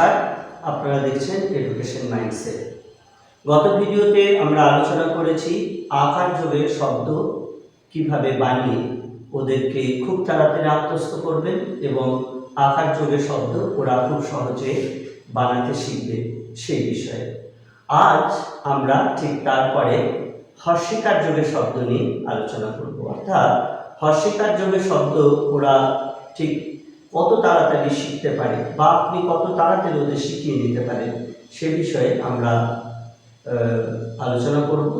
নমস্কার, আপনারা দেখছেন এডুকেশন মাইন্ডসেট গত ভিডিওতে আমরা আলোচনা করেছি আকার যোগের শব্দ কীভাবে বানিয়ে ওদেরকে খুব তাড়াতাড়ি আত্মস্থ করবেন এবং আকার যোগের শব্দ ওরা খুব সহজে বানাতে শিখবে সেই বিষয়ে। আজ আমরা ঠিক তারপরে হর্ষিকার যোগের শব্দ নিয়ে আলোচনা করব। অর্থাৎ হর্ষিকার যোগের শব্দ ওরা ঠিক কত তাড়াতাড়ি শিখতে পারে বা আপনি কত তাড়াতাড়ি ওদের শিখিয়ে দিতে পারেন সে বিষয়ে আমরা আলোচনা করব।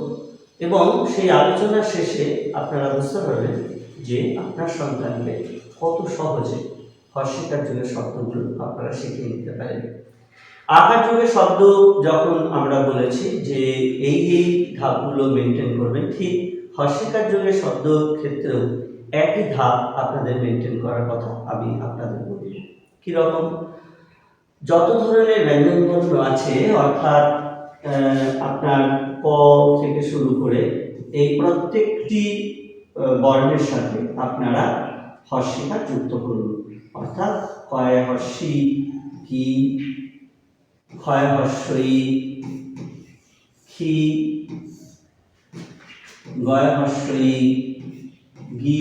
এবং সেই আলোচনার শেষে আপনারা বুঝতে পারবেন যে আপনার সন্তানকে কত সহজে হর্ষিকার জন্য শব্দগুলো আপনারা শিখিয়ে নিতে পারেন। আকার যুগে শব্দ যখন আমরা বলেছি যে এই এই ধাপগুলো মেনটেন করবেন, ঠিক হর্ষিকার যুগের শব্দ ক্ষেত্রেও একই ধাপ আপনাদের মেনটেন করার কথা আমি আপনাদের বলি। কীরকম? যত ধরনের ব্যঞ্জনবর্ণ আছে, অর্থাৎ আপনার ক থেকে শুরু করে এই প্রত্যেকটি বর্ণের সাথে আপনারা হর্ষিকা যুক্ত করুন। অর্থাৎ কয় হর্ষি কি, ক্ষয় হর্ষই খি গয় হর্ষই গি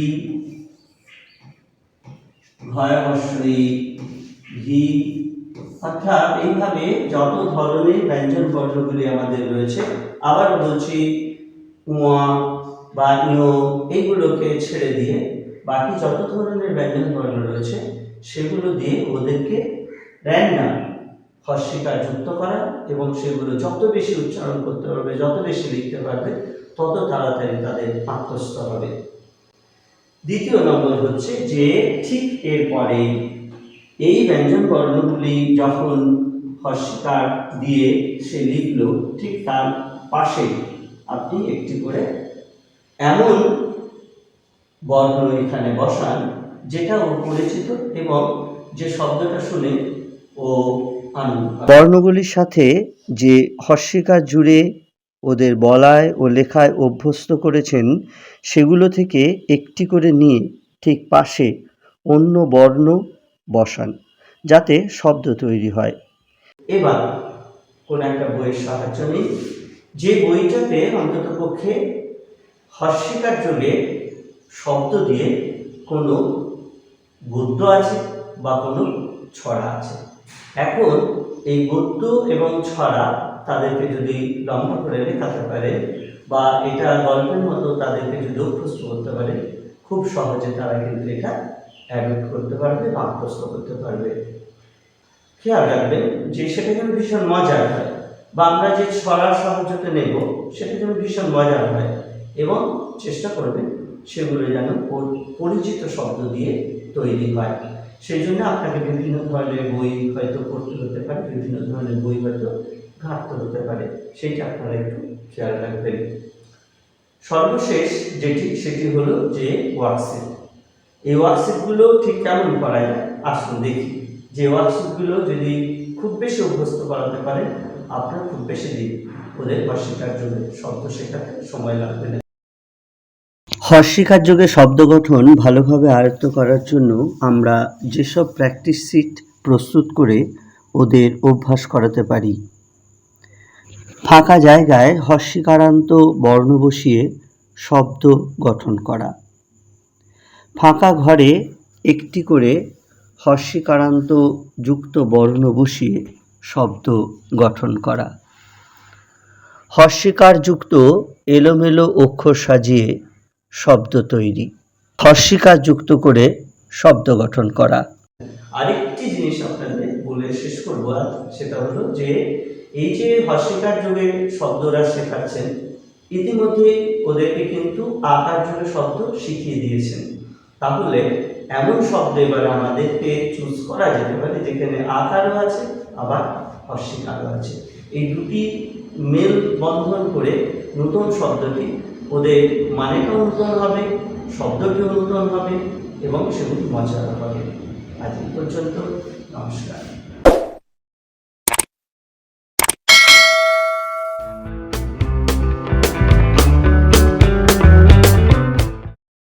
ঘয় হর্ষই ঘি। অর্থাৎ এইভাবে যত ধরনের ব্যঞ্জন বর্ণগুলি আমাদের রয়েছে, আবার বলছি উয়া বা ইয় এইগুলোকে ছেড়ে দিয়ে বাকি যত ধরনের ব্যঞ্জন বর্ণ রয়েছে, সেগুলো দিয়ে ওদেরকে র্যান্ডাম হর্ষিকা যুক্ত করা এবং সেগুলো যত বেশি উচ্চারণ করতে পারবে, যত বেশি লিখতে পারবে, তত তাড়াতাড়ি তাদের আত্মস্থ হবে। দ্বিতীয় নম্বর হচ্ছে যে ঠিক এরপরে এই ব্যঞ্জন বর্ণগুলি যখন হর্ষিকার দিয়ে সে লিখল, ঠিক তার পাশে আপনি একটি করে এমন বর্ণ এখানে বসান যেটা ও পরিচিত এবং যে শব্দটা শুনে ও আনন্দ বর্ণগুলির সাথে যে হর্ষিকার জুড়ে ওদের বলায় ও লেখায় অভ্যস্ত করেছেন, সেগুলো থেকে একটি করে নিয়ে ঠিক পাশে অন্য বর্ণ বসান, যাতে শব্দ তৈরি হয়। এবার কোন একটা বইয়ের সাহায্য নিন যে বইটাতে অন্তত পক্ষে হর্ষিকার যোগে শব্দ দিয়ে কোনো গদ্য আছে বা কোনো ছড়া আছে। এখন এই গদ্য এবং ছড়া তাদেরকে যদি লম্বা করে লেখাতে পারে বা এটা গল্পের মতো তাদেরকে যদি অভ্যস্ত করতে পারে, খুব সহজে তারা কিন্তু এটা অ্যাডপ্ট করতে পারবে বা আত্মস্থ করতে পারবে। খেয়াল রাখবেন যে সেটা যেন ভীষণ মজার হয় বা আমরা যে ছড়ার সাহায্যতে নেব, সেটা যেন ভীষণ মজার হয় এবং চেষ্টা করবেন সেগুলো যেন পরিচিত শব্দ দিয়ে তৈরি হয়। সেই জন্য আপনাকে বিভিন্ন ধরনের বই হয়তো পড়তে হতে পারে, বিভিন্ন ধরনের বই হয়তো ঘাটতে হতে পারে সেইটা আপনারা একটু খেয়াল রাখবেন। সর্বশেষ যেটি, সেটি হলো যে ওয়ার্কশিট এই ওয়ার্কশিটগুলো ঠিক কেমন করা যায়? আসুন দেখি। যে ওয়ার্কশিটগুলো যদি খুব বেশি অভ্যস্ত করাতে পারেন, আপনার খুব বেশি দিন ওদের বা শেখার জন্য শব্দ শেখাতে সময় লাগবে না। হর্ষিকার যোগে শব্দ গঠন ভালোভাবে আয়ত্ত করার জন্য আমরা যেসব প্র্যাকটিস সিট প্রস্তুত করে ওদের অভ্যাস করাতে পারি। ফাঁকা জায়গায় হর্ষিকারান্ত বর্ণ বসিয়ে শব্দ গঠন করা। ফাঁকা ঘরে একটি করে হর্ষিকারান্ত যুক্ত বর্ণ বসিয়ে শব্দ গঠন করা। হর্ষিকার যুক্ত এলোমেলো অক্ষর সাজিয়ে শব্দ তৈরি। হর্ষিকার যুক্ত করে শব্দ গঠন করা। আরেকটি জিনিস আপনাদের বলে শেষ করব সেটা হলো যে এই যে হর্ষিকার যুগে শব্দরা শেখাচ্ছেন ইতিমধ্যে ওদেরকে কিন্তু আকার যুগে শব্দ শিখিয়ে দিয়েছেন। তাহলে এমন শব্দ এবার আমাদেরকে চুজ করা যেতে পারে, যেখানে আকারও আছে, আবার হর্ষিকারও আছে। এই দুটি মেল বন্ধন করে নতুন শব্দটি ওদের মানেটাও নতুন হবে, শব্দটিও নতুন হবে এবং সেগুলি মজার হবে। আজ পর্যন্ত, নমস্কার।